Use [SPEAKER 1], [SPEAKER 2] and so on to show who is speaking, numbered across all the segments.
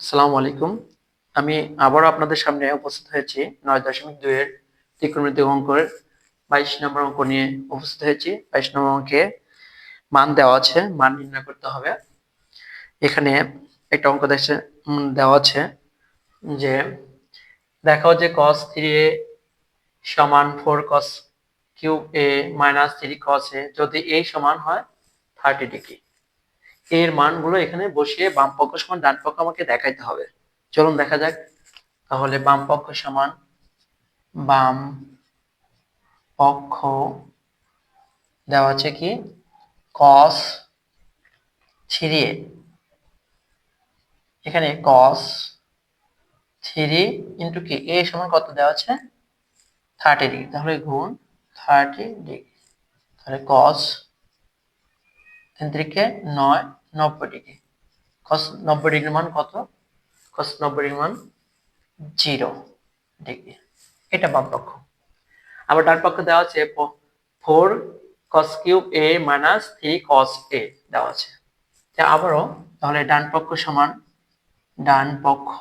[SPEAKER 1] আসসালামু আলাইকুম। আমি আবারও আপনাদের সামনে উপস্থিত হয়েছি নয় দশমিক দুইয়ের ত্রিকোণমিতি অঙ্কের বাইশ নম্বর অঙ্ক নিয়ে উপস্থিত হয়েছি। বাইশ নম্বর অঙ্কে মান দেওয়া আছে, মান নির্ণয় করতে হবে। এখানে একটা অঙ্ক দেখছে দেওয়া আছে যে দেখাও যে cos থ্রি এ সমান four cos cube A minus three cos A যদি এই সমান হয় থার্টি ডিগ্রি এর মানগুলো এখানে বসিয়ে বাম পক্ষ সমান ডান পক্ষ আমাকে দেখাইতে হবে। চলুন দেখা যাক। তাহলে বাম পক্ষ সমান বাম পক্ষ দেওয়া আছে কি? cos থ্রি এখানে cos থ্রি ইন্টু কি? এ সমান কত দেওয়া আছে? থার্টি ডিগ্রি তাহলে গুণ থার্টি ডিগ্রি তাহলে cos তিন তিরিকে নয়, নব্বই ডিগ্রি। cos নব্বই ডিগ্রির মান কত? cos নব্বই ডিগ্রির মান জিরো ডিগ্রি। এটা বাম পক্ষ। আবার ডান পক্ষ দেওয়া আছে four cos cube A minus three cos A দেওয়া আছে। আবারও, তাহলে ডান পক্ষ সমান, ডান পক্ষ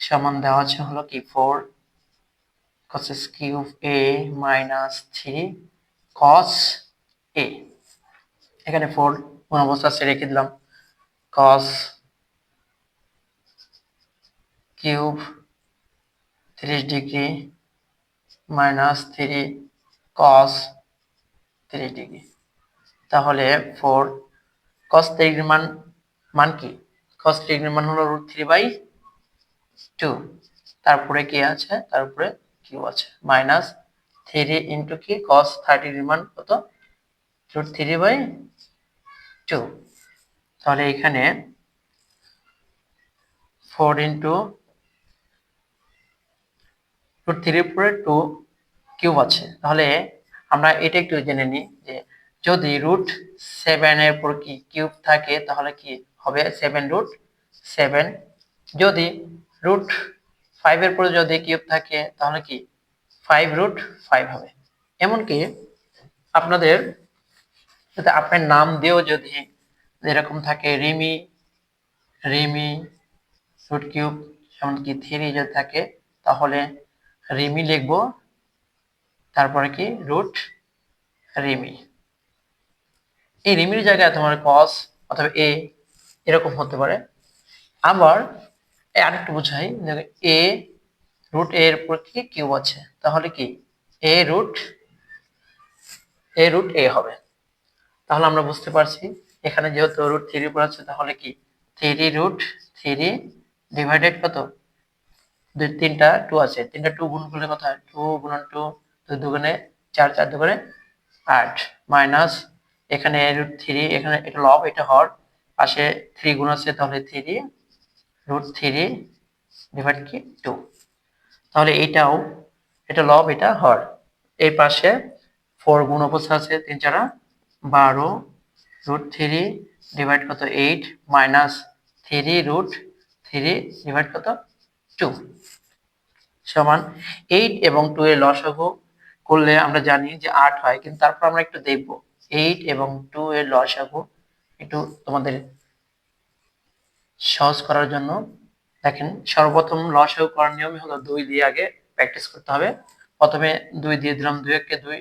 [SPEAKER 1] সমান দেওয়া আছে হলো কি? Four cos cube A minus three cos A এখানে ফোর কোন অবস্থা আছে, রেখে দিলাম। Cos কিউব তিরিশ ডিগ্রি মাইনাস থ্রি cos তিরিশ ডিগ্রি। তাহলে ফোর cos ডিগ্রির মান মান কি? cos ডিগ্রির মান হলো রুট থ্রি বাই টু তারপরে কি আছে? তারপরে কিউ আছে। মাইনাস থ্রি ইন্টু কি? cos থার্টি ডিগ্রির মান কত? রুট থ্রি বাই টু তাহলে এখানে ফোর ইন্টু রুট থ্রির উপরে টু কিউব আছে। তাহলে আমরা এটা একটু জেনে নিই যে যদি রুট সেভেনের উপর কি কিউব থাকে, তাহলে কি হবে সেভেন রুট সেভেন যদি রুট ফাইভের পরে যদি কিউব থাকে, তাহলে কি ফাইভ রুট ফাইভ হবে। এমনকি আপনাদের যাতে আপনার নাম দিয়েও যদি এরকম থাকে রিমি রিমি রুট কিউব, এমনকি থ্রি যদি থাকে, তাহলে রিমি লিখব, তারপরে কি? রুট রিমি। এই রিমির জায়গায় তোমার কস অথবা এ এরকম হতে পারে। আবার আরেকটু বোঝাই এ রুট এর উপর কি কিউ আছে? তাহলে কি? এ রুট এ রুট এ হবে। তাহলে আমরা বুঝতে পারছি, এখানে যেহেতু রুট থ্রি উপর আছে, তাহলে কি? থ্রি রুট থ্রি ডিভাইডেড কত? দুই, তিনটা টু আছে। তিনটা টু গুণ করলে হয়? টু গুণন টু দুই দুগুণে চার চার দুগুণে আট মাইনাস এখানে রুট থ্রি এখানে এটা লব এটা হর, পাশে থ্রি গুণ আছে, তাহলে থ্রি রুট থ্রি ডিভাইড কি? টু তাহলে এইটাও এটা লব এটা হর। এই পাশে ফোর গুণ অবস্থা আছে, তিন চারা বারো রুট থ্রি ডিভাইড কত eight minus three root three divide কত টু সমান এইট এবং টু এর লসাগু করলে আমরা জানি যে আট হয়, কিন্তু তারপর আমরা একটু দেখব। এইট এবং টু এর লসাগু একটু তোমাদের সহজ করার জন্য। দেখেন, সর্বপ্রথম লসাগু করার নিয়মই হলো দুই দিয়ে আগে প্র্যাকটিস করতে হবে। প্রথমে দুই দিয়ে দিলাম দুই একে দুই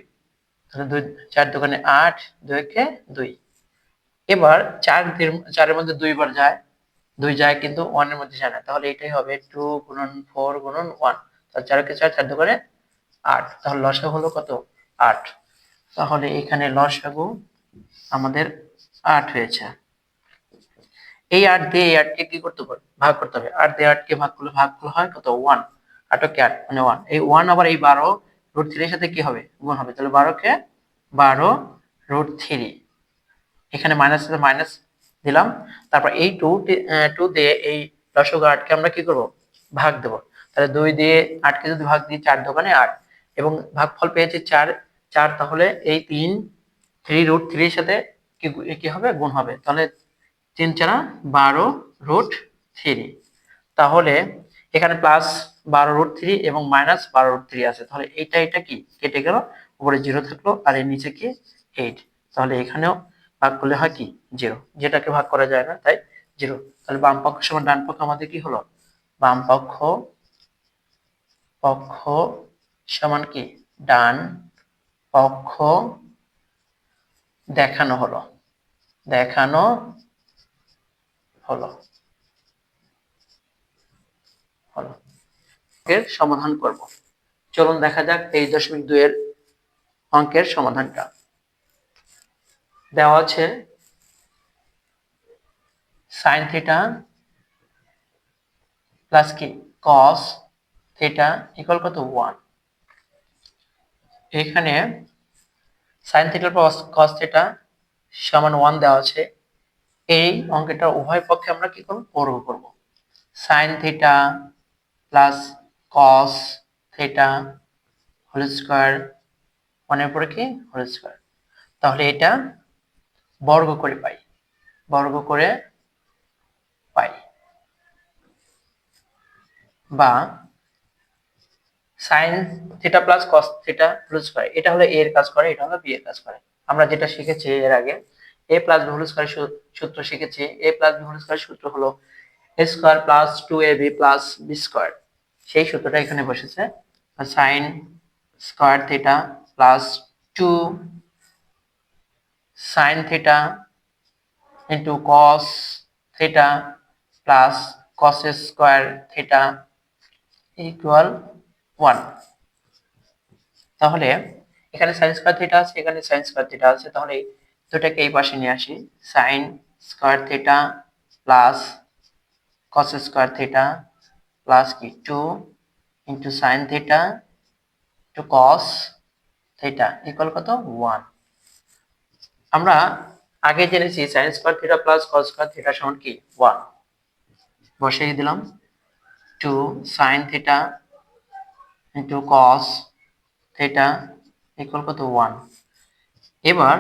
[SPEAKER 1] তাহলে দুই, চার দোকানে আট দুই একে দুই। এবার চার চারের মধ্যে দুইবার যায়, দুই যায় কিন্তু ওয়ানের মধ্যে যায় না। তাহলে এটাই হবে টু গুণন ফোর গুণন ওয়ান। তাহলে চারকে চার চার দোকানে আট। তাহলে লসাগু হলো কত? আট। তাহলে এখানে লসাগু আমাদের আট হয়েছে। এই আট দিয়ে এই আটকে কি করতে পারবে ভাগ করতে হবে। আট দিয়ে আটকে ভাগ করলে ভাগ করলে হয় কত? ওয়ান। আটকে আট মানে ওয়ান। এই ওয়ান আবার এই বারো রুট থ্রির সাথে কি হবে? গুণ হবে। তাহলে বারোকে বারো রুট থ্রি এখানে মাইনাস সাথে মাইনাস দিলাম। তারপর এই টু টু দিয়ে এই দশক আটকে আমরা কি করব? ভাগ দেব। তাহলে দুই দিয়ে আটকে যদি ভাগ দিই, চার দোকানে আট। এবং ভাগফল পেয়েছি চার চার তাহলে এই তিন থ্রি রুট থ্রির সাথে কি কি হবে? গুণ হবে। তাহলে তিন চারা বারো রুট থ্রি তাহলে এখানে প্লাস বারো রুট থ্রি এবং মাইনাস বারো রুট থ্রি আছে। তাহলে এইটা এটা কি? কেটে গেল, উপরে জিরো থাকল আর এর নিচে কি? এইট তাহলে এখানেও ভাগ করলে হয় কি? জিরো যেটাকে ভাগ করা যায় না, তাই জিরো তাহলে বাম পক্ষ সমান ডান পক্ষ আমাদের কি হলো? বাম পক্ষ পক্ষ সমান কি? ডান পক্ষ দেখানো হলো। দেখানো হলো হলো। এর সমাধান করব। চলুন দেখা যাক তেইশ দশমিক দুই এর অঙ্কের সমাধানটা। দেওয়া আছে সাইন থিটা প্লাস কি? কস থিটা ইকুয়াল কত? ওয়ান এখানে সাইন থিটার প্লাস কস থিটা সমান ওয়ান দেওয়া আছে। এই অঙ্কটা উভয় পক্ষে আমরা কি করব? বর্গ করব। Sine theta plus cos theta whole square ওয়ানের পরে কি? হোল স্কোয়ার তাহলে এটা বর্গ করে পাই। বর্গ করে পাই। বা sine theta plus cos theta whole square এটা হলো এ এর কাজ করে, এটা হলো বি এর কাজ করে। আমরা যেটা শিখেছি এর আগে A plus B whole square সূত্র শিখেছি। A plus B whole square সূত্র হলো A square plus two A B plus B square সেই সূত্রটা এখানে বসেছে। Sine square theta plus two sine theta into cos theta plus cos square theta equal one তাহলে এখানে সাইন স্কোয়ার থিটা আছে, এখানে সাইন স্কোয়ার থিটা আছে। তাহলে দুটাকে এই পাশে নিয়ে আসি। Sine square theta plus cos square theta plus কি two into sine theta two cos theta equal কত? ওয়ান আমরা আগে জেনেছি sine square theta plus cos square theta সমান কি? ওয়ান বসিয়ে দিলাম। Two sine theta into cos theta equal কত? ওয়ান এবার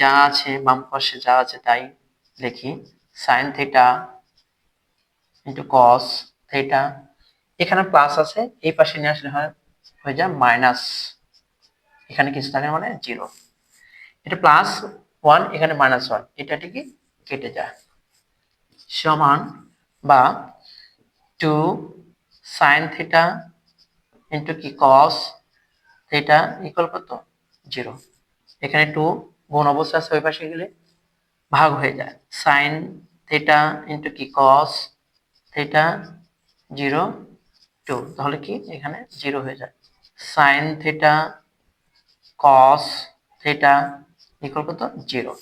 [SPEAKER 1] যা আছে, বাম পাশে যা আছে তাই লিখি। Sine theta into cos theta এখানে প্লাস আছে, এই পাশে নিয়ে আসলে হয়, হয়ে যায় মাইনাস এখানে কিছু থাকে মানে জিরো এটা প্লাস ওয়ান এখানে মাইনাস ওয়ান এটা ঠিকই কেটে যায়। সমান বা টু সাইন থিটা ইন্টু কি? কস থিটা ইকুয়াল কত? জিরো এখানে টু গুণ অবস্থা আছে ওই পাশে গেলে ভাগ হয়ে যায়। সাইন থিটা ইন্টু কি? কস থিটা জিরো টু, তাহলে কি? এখানে জিরো হয়ে যায়। Sine theta cos theta equal কত? জিরো।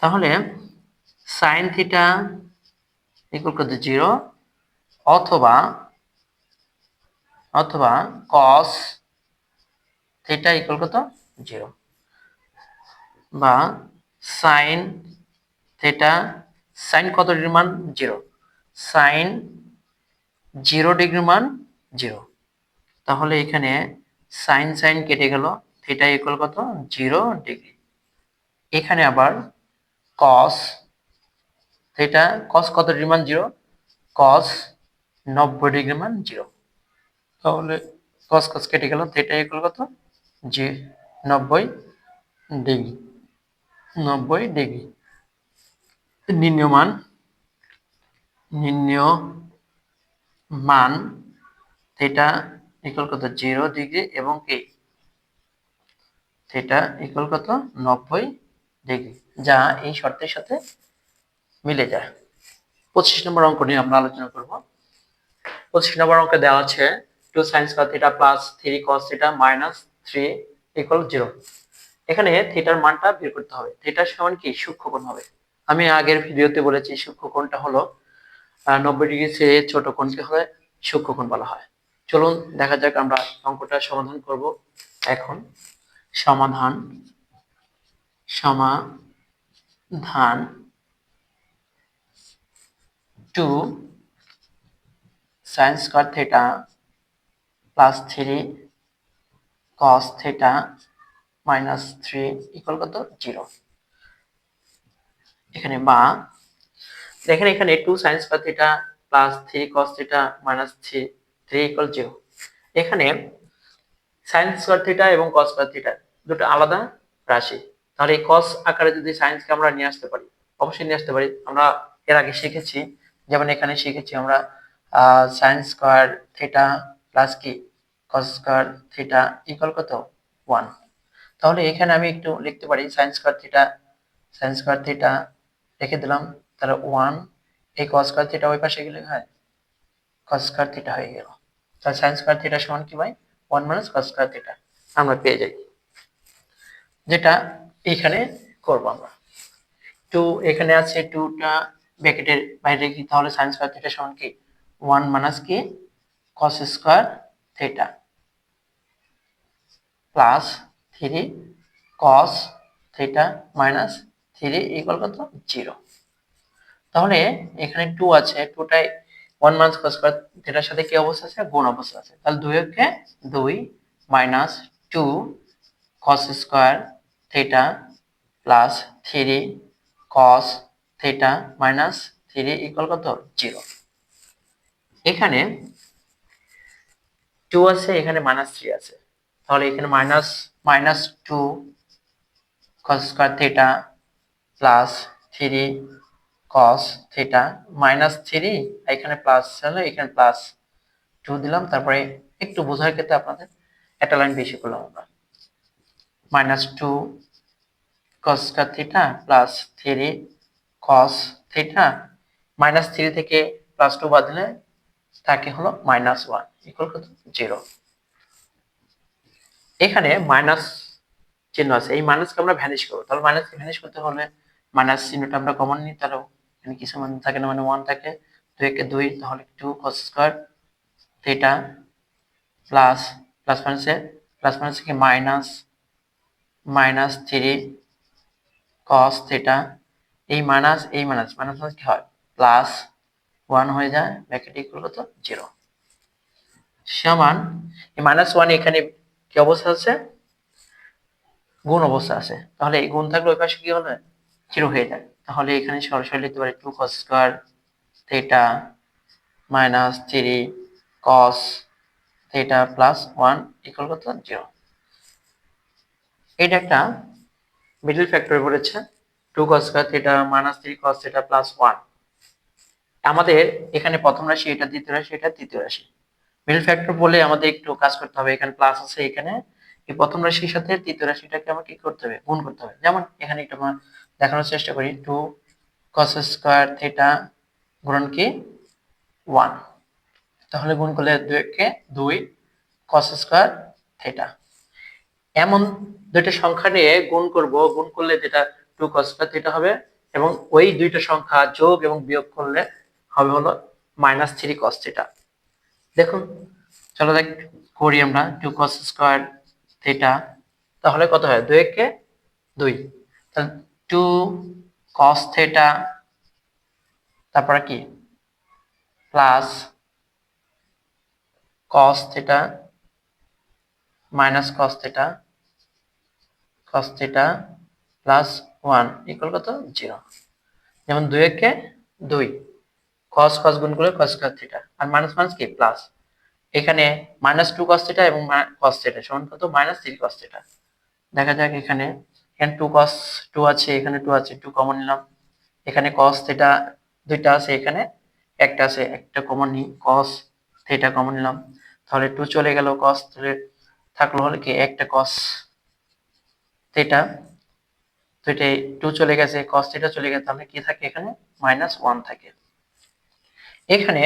[SPEAKER 1] তাহলে সাইন থিটা ইকুয়াল কত? জিরো। অথবা অথবা কস থিটা ইকুয়াল কত? জিরো। বা সাইন থিটা, সাইন কত? মান জিরো। সাইন জিরো ডিগ্রি মান জিরো। তাহলে এখানে সাইন সাইন কেটে গেল, থিটা ইকুয়াল কত? Zero degree. এখানে আবার কস থিটা কস কত ডিগ্রি মান জিরো? কস নব্বই ডিগ্রি মান জিরো। তাহলে কস কস কেটে গেল, থিটা ইকুয়াল কত? জি, নব্বই ডিগ্রি। নব্বই ডিগ্রি। নির্ণয় মান নির্ণয় মান থিটা ইকুয়াল কত? জিরো ডিগ্রি এবং কি থিটা ইকুয়াল কত? নব্বই ডিগ্রি যা এই শর্তের সাথে মিলে যায়। পঁচিশ নম্বর অঙ্ক নিয়ে আমরা আলোচনা করব। পঁচিশ নম্বর অঙ্কে দেওয়া আছে two sine square theta plus three cos theta minus three equal zero এখানে থিটার মানটা বের করতে হবে। থিটার সমান কি? সূক্ষ্মকোণ হবে। আমি আগের ভিডিওতে বলেছি সূক্ষ্মকোণটা হলো নব্বই ডিগ্রি চেয়ে ছোট কোণকে হলে সূক্ষ্মকোণ বলা হয়। চলুন, দেখা যাক আমরা অঙ্কটা সমাধান করব। এখন সমাধান সমাধান two sine square theta plus three cos theta minus three equal কত? জিরো এখানে বা দেখেন এখানে two sine square theta plus three cos theta minus three three equal zero এখানে সাইন স্কোয়ার থিটা এবং কস স্কোয়ার থিটা দুটো আলাদা রাশি। তাহলে এই কস আকারে যদি সাইন্সকে আমরা নিয়ে আসতে পারি, অবশ্যই নিয়ে আসতে পারি। আমরা এর আগে শিখেছি, যেমন এখানে শিখেছি আমরা সাইন স্কোয়ার থিটা প্লাস কি? কস স্কোয়ার থিটা ইকুয়াল কত? ওয়ান তাহলে এখানে আমি একটু লিখতে পারি sine square theta sine square theta রেখে দিলাম। তাহলে ওয়ান এই কস স্কোয়ার থিটা ওই পাশে গেলে হয়? কস স্কোয়ার থিটা হয়ে গেল। তাহলে সাইন স্কোয়ার থিটা সমান কি ভাই? One minus cos square theta আমরা পেয়ে যাই। যেটা এখানে করব আমরা। টু এখানে আছে টুটা ব্র্যাকেটের বাইরে কি? তাহলে সাইন স্কোয়ার থিটা সমান কি? ওয়ান মাইনাস কি? Cos square theta plus three cos theta minus three equal কত? জিরো তাহলে এখানে টু আছে টুটাই ওয়ান মাইনাস কস স্কোয়ার থিটার সাথে কি অবস্থা আছে? গুণ অবস্থা আছে। তাহলে দুই কে দুই minus two cos square theta plus three cos theta minus three equal কত? জিরো এখানে টু আছে, এখানে মাইনাস থ্রি আছে। তাহলে এখানে minus minus two cos square theta plus three cos theta minus three এখানে প্লাস হলে, এখানে প্লাস টু দিলাম, তারপরে একটু বোঝার ক্ষেত্রে আপনাদের একটা লাইন বেশি করলাম আমরা। Minus two cos square theta plus three cos theta minus three থেকে প্লাস টু বাদ দিলে থাকে হলো মাইনাস ওয়ান ইকুয়াল কত জিরো এখানে মাইনাস চিহ্ন আছে, এই মাইনাসকে আমরা ভ্যানিশ করব। তাহলে মাইনাসকে ভ্যানিশ করতে হলে মাইনাস চিহ্নটা আমরা কমন নিই, তাহলে এখানে কিছু মান থাকে না মানে ওয়ান থাকে, দুই একে দুই, তাহলে two cos square theta plus plus মাইনাসে প্লাস মাইনাস থেকে minus minus three cos theta এই মাইনাস এই মাইনাস মাইনাস মাইনাস কি হয়? প্লাস ওয়ান হয়ে যায় ব্র্যাকেট ইকুয়াল কত? জিরো সমান, এই মাইনাস ওয়ান এখানে কি অবস্থা আছে? গুণ অবস্থা আছে। তাহলে এই গুণ থাকলে ওই পাশে কি হবে জিরো হয়ে যায়। তাহলে এখানে সরাসরি লিখতে পারি two cos square theta minus three cos theta plus one equal কত? জিরো এটা একটা মিডল ফ্যাক্টরে বলেছে two cos square theta minus three cos theta plus one আমাদের এখানে প্রথম রাশি, এটা দ্বিতীয় রাশি, এটা তৃতীয় রাশি। মিডল ফ্যাক্টর বলে আমাদের একটু কাজ করতে হবে, এখানে প্লাস আছে এখানে। এই প্রথম রাশির সাথে তৃতীয় রাশিটাকে আমাকে কি করতে হবে? গুণ করতে হবে। যেমন এখানে একটু দেখানোর চেষ্টা করি। টু কস স্কোয়ার থিটা গুণন কি? ওয়ান তাহলে গুণ করলে দুইকে দুই কস স্কোয়ার থিটা এমন দুইটা সংখ্যা নিয়ে গুণ করব, গুণ করলে যেটা টু কস স্কোয়ার থিটা হবে এবং ওই দুইটা সংখ্যা যোগ এবং বিয়োগ করলে হবে হলো মাইনাস থ্রি কস থিটা দেখুন, চলো দেখ, করি আমরা টু কস স্কোয়ার থিটা তাহলে কত হয়? দুই একে দুই। টু কস থিটা তারপরে কি? Plus cos theta minus cos theta cos theta plus one equal কত? জিরো যেমন দুই একে দুই কস কস গুণ করে কস স্কয়ার থিটা আর মাইনাস মাইনাস কি? প্লাস এখানে মাইনাস টু কস থিটা এবং কস থিটা সমান কত? মাইনাস থ্রি কস থিটা দেখা যাক এখানে এখানে টু কস টু আছে, এখানে টু আছে টু কমন নিলাম। এখানে কস থিটা দুইটা আছে, এখানে একটা আছে, একটা কমন নিই কস থিটা কমন নিলাম। তাহলে টু চলে গেল কস থাকল হলে কি, একটা কস থিটা এটা টু চলে গেছে কস থিটা চলে গেছে, তাহলে কি থাকে এখানে? মাইনাস ওয়ান থাকে। এখানে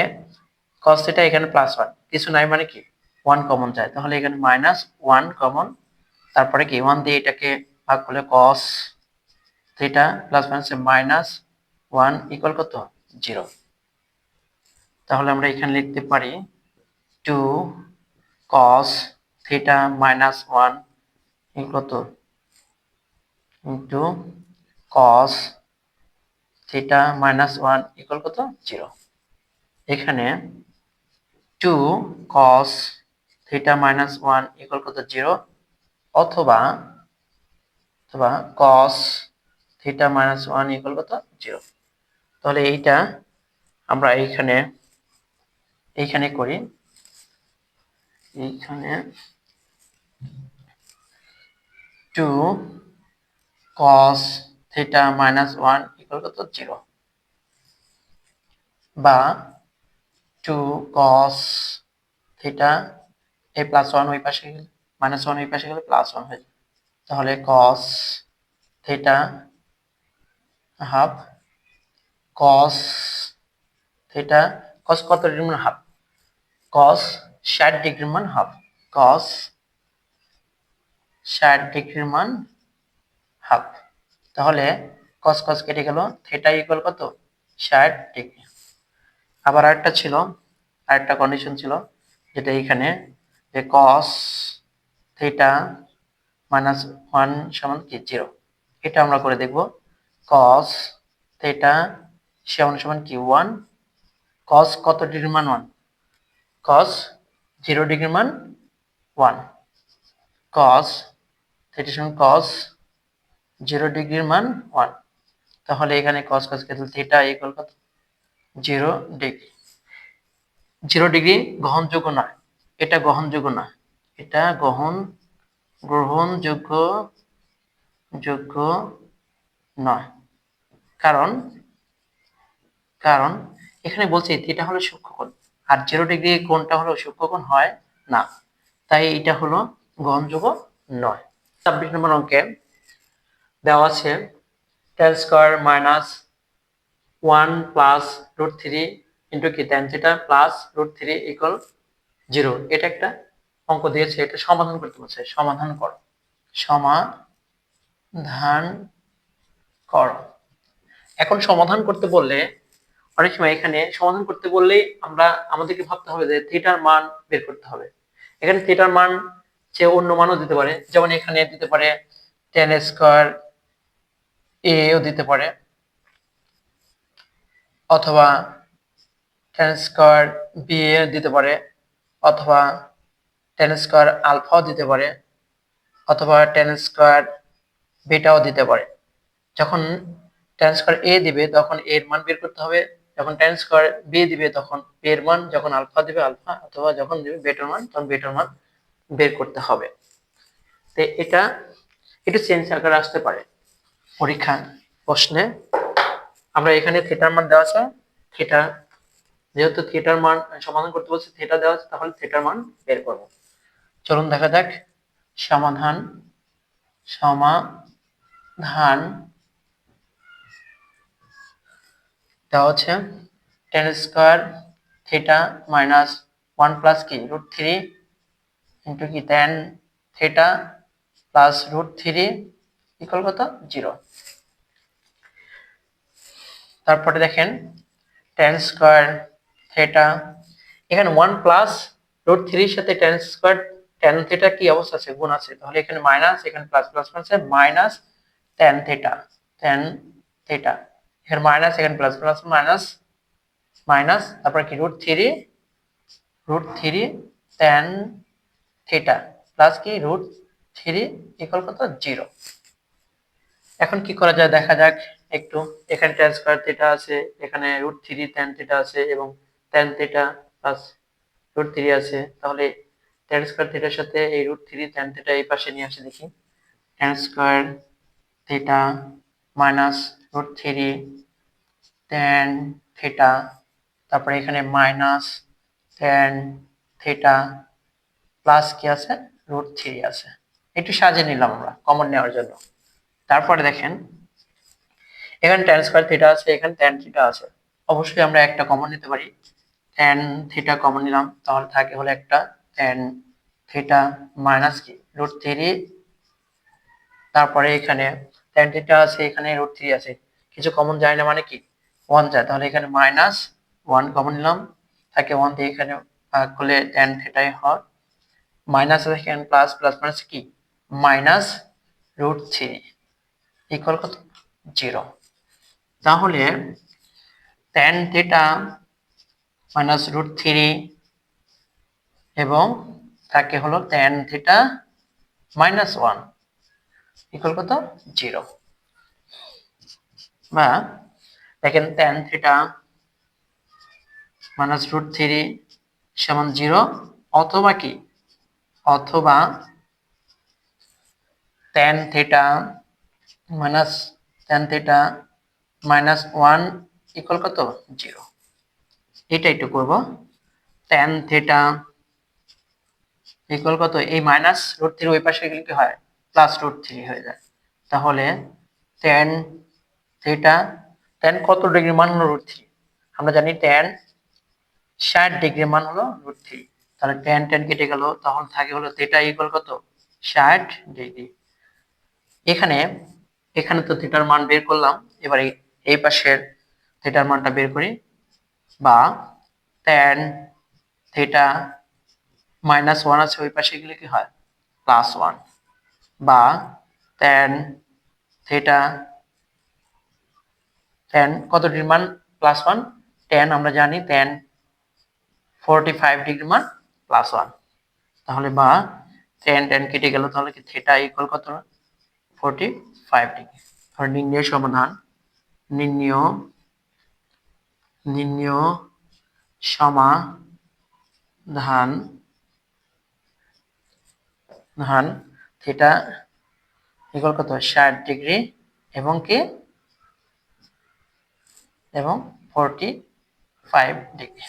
[SPEAKER 1] কস থিটা এখানে প্লাস ওয়ান কিছু নাই মানে কি? ওয়ান কমন যায়। তাহলে এখানে মাইনাস ওয়ান কমন তারপরে কি? ওয়ান দিয়ে এটাকে ভাগ করলে cos theta plus minus minus one equal কত? জিরো তাহলে আমরা এখানে লিখতে পারি two cos theta minus one কত? Into cos theta minus one equal কত? জিরো এখানে two cos theta minus one equal কত? জিরো অথবা অথবা cos theta minus one equal কত? জিরো তাহলে এইটা আমরা এইখানে এইখানে করি। এইখানে two cos theta minus one equal কত? জিরো বা টু কস থিটা এই প্লাস ওয়ান ওই পাশে গেলে মাইনাস ওয়ান ওই পাশে গেলে প্লাস ওয়ান হয়ে যাবে। তাহলে cos theta half cos theta cos কত ডিগ্রি মান হাফ কস ষাট ডিগ্রি মান হাফ কস ষাট ডিগ্রির মান হাফ তাহলে কস কস কেটে গেল থিটা ইকুয়াল কত? ষাট ডিগ্রি আবার আরেকটা ছিল, আরেকটা কন্ডিশন ছিল, যেটা এখানে যে কস থিটা মাইনাস ওয়ান সমান কি? জিরো। এটা আমরা করে দেখব। কস থিটা সমান সমান কি? ওয়ান। কস কত ডিগ্রি মান? ওয়ান। কস জিরো ডিগ্রি মান? ওয়ান। কস থিটা সমান কস জিরো ডিগ্রির মান? ওয়ান। তাহলে এখানে কস কস কেটে থিটা ইকুয়াল কত? Zero degree. জিরো ডিগ্রি গ্রহণযোগ্য নয়। এটা গ্রহণযোগ্য না এটা গ্রহণ গ্রহণযোগ্য, যোগ্য নয়। কারণ কারণ এখানে বলছে এটা হলো সূক্ষ্মকোণ, আর জিরো ডিগ্রি কোণটা হলো সূক্ষ্মকোণ হয় না। তাই এটা হলো গ্রহণযোগ্য নয়। ছাব্বিশ নম্বর অঙ্কে দেওয়া আছে tan square minus one plus root three into কি tan theta plus root three equal zero এটা একটা অঙ্ক দিয়েছে, এটা সমাধান করতে বলছে সমাধান করো। সমাধান করো। এখন সমাধান করতে বললে, অনেক সময় এখানে সমাধান করতে বললেই আমরা, আমাদেরকে ভাবতে হবে যে থিটার মান বের করতে হবে। এখানে থিটার মান সে অন্য মানও দিতে পারে। যেমন এখানে দিতে পারে টেন স্কোয়ার এও দিতে পারে। অথবা টেন স্কোয়ার বি দিতে পারে। অথবা টেন স্কোয়ার আলফাও দিতে পারে, অথবা টেন স্কোয়ার বিটাও দিতে পারে। যখন টেন স্কোয়ার এ দিবে, তখন এর মান বের করতে হবে। যখন টেন স্কোয়ার বি দিবে, তখন এর মান যখন আলফা দিবে আলফা অথবা যখন দিবে বেটার মান, তখন বেটার মান বের করতে হবে। তো এটা, একটু চেঞ্জ আকারে আসতে পারে পরীক্ষা প্রশ্নে। আমরা এখানে থিটার মান দেওয়া আছে। থিটা যেহেতু থিটার মান সমাধান করতে বলছে থিটা দেওয়া আছে, তাহলে থিটার মান বের করব। চলুন দেখা যাক। সমাধান সমাধান। দেওয়া হচ্ছে tan square theta minus one plus কি? রুট থ্রি ইন্টু কি? Tan theta plus root three equal কত? জিরো তারপরে দেখেন টেন স্কোয়ার থিটা এখানে ওয়ান প্লাস রুট থ্রির সাথে টেন স্কোয়ার টেন থিটা কি অবস্থা আছে? গুণ আছে। তাহলে এখানে মাইনাস এখানে প্লাস প্লাস আছে minus tan theta tan theta এখানে মাইনাস এখানে প্লাস প্লাস মাইনাস মাইনাস তারপর কি? Root three root three tan theta plus কি? রুট থ্রি ইকুয়াল কত? জিরো এখন কি করা যায়? দেখা যাক একটু। এখানে টেন স্কোয়ার থিটা আছে, এখানে রুট থ্রি টেন থিটা আছে এবং tan theta plus root three আছে। তাহলে টেন স্কোয়ার থিটার সাথে এই রুট থ্রি টেন থিটা এই পাশে নিয়ে আসে দেখি। Tan square theta minus root three tan theta তারপরে এখানে মাইনাস টেন থিটা প্লাস কি আছে? রুট থ্রি আছে। একটু সাজিয়ে নিলাম আমরা কমন নেওয়ার জন্য। তারপরে দেখেন, এখানে টেন স্কোয়ার থিটা আছে, এখানে টেন থিটা আছে। অবশ্যই আমরা একটা কমন নিতে পারি। টেন থিটা কমন নিলাম, তাহলে থাকে হলো একটা টেন থিটা মাইনাস কি রুট থ্রি তারপরে এখানে টেন থিটা আছে, এখানে রুট থ্রি আছে। কিছু কমন যায় না মানে কি? ওয়ান যায়। তাহলে এখানে মাইনাস ওয়ান কমন নিলাম। থাকে ওয়ান দিয়ে এখানে ভাগ করলে টেন থিটাই হয়। মাইনাস এখানে প্লাস প্লাস মাইনাস কি? মাইনাস রুট থ্রি ইকুয়াল কত? জিরো তাহলে tan theta minus root three এবং থাকে হলো tan theta minus one equal কত? জিরো বা দেখেন tan theta minus root three সমান জিরো অথবা কি? অথবা tan theta minus tan theta minus one equal কত? জিরো এটা একটু করব। ট্যান থিটা ইকুয়াল কত? এই মাইনাস রুট থ্রি ওই পাশে গেলে কি হয়? প্লাস রুট থ্রি হয়ে যায়। তাহলে ট্যান থিটা ট্যান কত ডিগ্রি মান হলো রুট থ্রি আমরা জানি ট্যান ষাট ডিগ্রি মান হলো রুট থ্রি তাহলে ট্যান ট্যান কেটে গেল, তখন থাকে হলো থিটা ইকুয়াল কত? ষাট ডিগ্রি এখানে এখানে তো থিটার মান বের করলাম। এবার এই- পাশের থিটার মানটা বের করি। বা ট্যান থিটা মাইনাস ওয়ান আছে, ওই পাশে গেলে কি হয়? প্লাস ওয়ান বা ট্যান থিটা ট্যান কত ডিগ্রি মান? প্লাস ওয়ান ট্যান আমরা জানি ট্যান ফোরটি ফাইভ ডিগ্রি মান প্লাস ওয়ান তাহলে বা ট্যান ট্যান কেটে গেল, তাহলে কি থিটা ইকুয়াল কত? ফোরটি ফাইভ ডিগ্রি তাহলে নির্ণয় সমাধান, নির্ণয় নির্ণয় সমাধান ধান থিটা ইকুয়াল কত? ষাট ডিগ্রি এবং কি? এবং ফোরটি ফাইভ ডিগ্রি